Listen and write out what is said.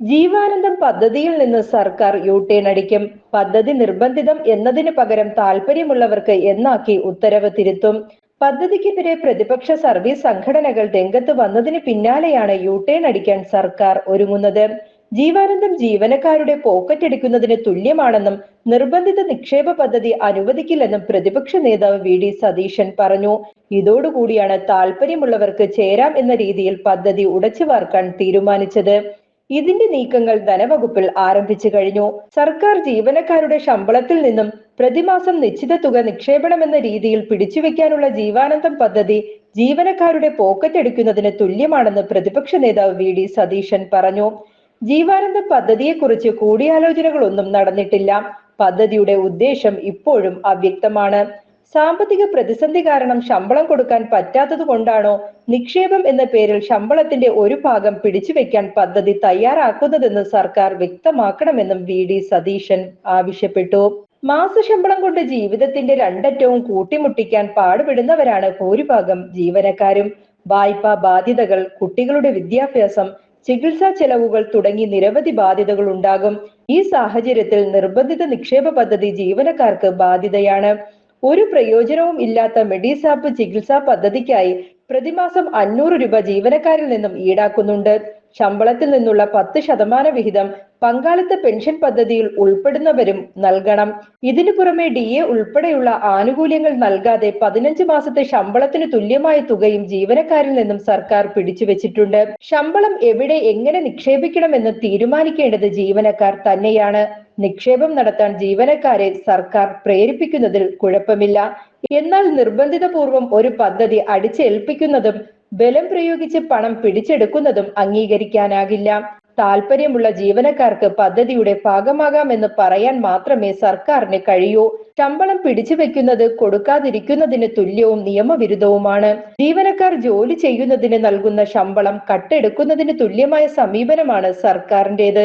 ജീവാനന്ദം പദ്ധതിയിൽ നിന്ന് സർക്കാർ യു ടേൺ അടിക്കും. പദ്ധതി നിർബന്ധിതം എന്നതിന് പകരം താല്പര്യമുള്ളവർക്ക് എന്നാക്കി ഉത്തരവ് തിരുത്തും. പദ്ധതിക്കെതിരെ പ്രതിപക്ഷ സർവീസ് സംഘടനകൾ രംഗത്ത് വന്നതിന് പിന്നാലെയാണ് യു ടേൺ അടിക്കാൻ സർക്കാർ ഒരുങ്ങുന്നത്. ജീവാനന്ദം ജീവനക്കാരുടെ പോക്കറ്റ് അടിക്കുന്നതിന് തുല്യമാണെന്നും നിർബന്ധിത നിക്ഷേപ പദ്ധതി അനുവദിക്കില്ലെന്നും പ്രതിപക്ഷ നേതാവ് വി. ഡി. സതീശൻ പറഞ്ഞു. ഇതോടുകൂടിയാണ് താല്പര്യമുള്ളവർക്ക് ചേരാം എന്ന രീതിയിൽ പദ്ധതി ഉടച്ചു വാർക്കാൻ തീരുമാനിച്ചത്. ഇതിന്റെ നീക്കങ്ങൾ ധനവകുപ്പിൽ ആരംഭിച്ചു കഴിഞ്ഞു. സർക്കാർ ജീവനക്കാരുടെ ശമ്പളത്തിൽ നിന്നും പ്രതിമാസം നിശ്ചിത തുക നിക്ഷേപണമെന്ന രീതിയിൽ പിടിച്ചുവെക്കാനുള്ള ജീവാനന്ദം പദ്ധതി ജീവനക്കാരുടെ പോക്കറ്റ് എടുക്കുന്നതിന് തുല്യമാണെന്ന് പ്രതിപക്ഷ നേതാവ് വി. ഡി. സതീശൻ പറഞ്ഞു. ജീവാനന്ദം പദ്ധതിയെക്കുറിച്ച് കൂടിയാലോചനകളൊന്നും നടന്നിട്ടില്ല. പദ്ധതിയുടെ ഉദ്ദേശം ഇപ്പോഴും അവ്യക്തമാണ്. സാമ്പത്തിക പ്രതിസന്ധി കാരണം ശമ്പളം കൊടുക്കാൻ പറ്റാത്തത് കൊണ്ടാണോ നിക്ഷേപം എന്ന പേരിൽ ശമ്പളത്തിന്റെ ഒരു ഭാഗം പിടിച്ചുവെക്കാൻ പദ്ധതി തയ്യാറാക്കുന്നതെന്ന് സർക്കാർ വ്യക്തമാക്കണമെന്നും വി ഡി സതീശൻ ആവശ്യപ്പെട്ടു. മാസശമ്പളം കൊണ്ട് ജീവിതത്തിന്റെ രണ്ടറ്റവും കൂട്ടിമുട്ടിക്കാൻ പാടുപെടുന്നവരാണ് ഭൂരിഭാഗം ജീവനക്കാരും. വായ്പാ ബാധ്യതകൾ കുട്ടികളുടെ വിദ്യാഭ്യാസം ചികിത്സാ ചെലവുകൾ തുടങ്ങി നിരവധി ബാധ്യതകൾ ഉണ്ടാകും. ഈ സാഹചര്യത്തിൽ നിർബന്ധിത നിക്ഷേപ പദ്ധതി ജീവനക്കാർക്ക് ബാധ്യതയാണ്. ഒരു പ്രയോജനവും ഇല്ലാത്ത മെഡിസാപ്പ് ചികിത്സാ പദ്ധതിക്കായി പ്രതിമാസം അഞ്ഞൂറ് രൂപ ജീവനക്കാരിൽ നിന്നും ഈടാക്കുന്നുണ്ട്. ശമ്പളത്തിൽ നിന്നുള്ള പത്ത് ശതമാന വിഹിതം പങ്കാളിത്ത പെൻഷൻ പദ്ധതിയിൽ ഉൾപ്പെടുന്നവരും നൽകണം. ഇതിനു പുറമെ ഡി എ ഉൾപ്പെടെയുള്ള ആനുകൂല്യങ്ങൾ നൽകാതെ പതിനഞ്ച് മാസത്തെ ശമ്പളത്തിന് തുല്യമായ തുകയും ജീവനക്കാരിൽ നിന്നും സർക്കാർ പിടിച്ചുവെച്ചിട്ടുണ്ട്. ശമ്പളം എവിടെ എങ്ങനെ നിക്ഷേപിക്കണമെന്ന് തീരുമാനിക്കേണ്ടത് ജീവനക്കാർ തന്നെയാണ്. നിക്ഷേപം നടത്താൻ ജീവനക്കാരെ സർക്കാർ പ്രേരിപ്പിക്കുന്നതിൽ കുഴപ്പമില്ല. എന്നാൽ നിർബന്ധിതപൂർവം ഒരു പദ്ധതി അടിച്ചേൽപ്പിക്കുന്നതും ബലം പ്രയോഗിച്ച് പണം പിടിച്ചെടുക്കുന്നതും അംഗീകരിക്കാനാകില്ല. താല്പര്യമുള്ള ജീവനക്കാർക്ക് പദ്ധതിയുടെ ഭാഗമാകാമെന്ന് പറയാൻ മാത്രമേ സർക്കാരിന് കഴിയൂ. ശമ്പളം പിടിച്ചു വെക്കുന്നത് കൊടുക്കാതിരിക്കുന്നതിന് തുല്യവും നിയമവിരുദ്ധവുമാണ്. ജീവനക്കാർ ജോലി ചെയ്യുന്നതിന് നൽകുന്ന ശമ്പളം കട്ടെടുക്കുന്നതിന് തുല്യമായ സമീപനമാണ് സർക്കാരിന്റേത്